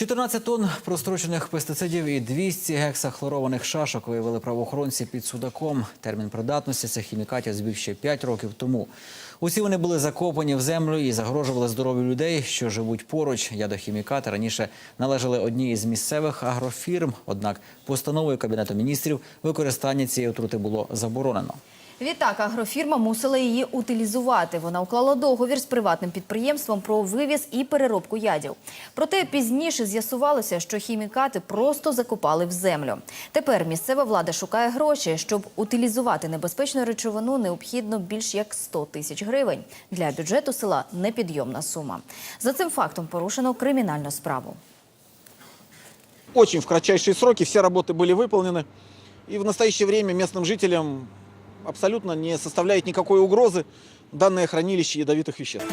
14 тонн прострочених пестицидів і 200 гексахлорованих шашок виявили правоохоронці під Судаком. Термін придатності цих хімікатів збіг ще 5 років тому. Усі вони були закопані в землю і загрожували здоров'ю людей, що живуть поруч. Ядохімікати раніше належали одній із місцевих агрофірм. Однак постановою Кабінету міністрів використання цієї отрути було заборонено. Відтак, агрофірма мусила її утилізувати. Вона уклала договір з приватним підприємством про вивіз і переробку ядів. Проте пізніше з'ясувалося, що хімікати просто закопали в землю. Тепер місцева влада шукає гроші. Щоб утилізувати небезпечну речовину, необхідно більш як 100 тисяч гривень. Для бюджету села непідйомна сума. За цим фактом порушено кримінальну справу. Очень в кратчайшие сроки все работы были выполнены. И в настоящее время местным жителям абсолютно не составляет никакой угрозы данное хранилище ядовитых веществ.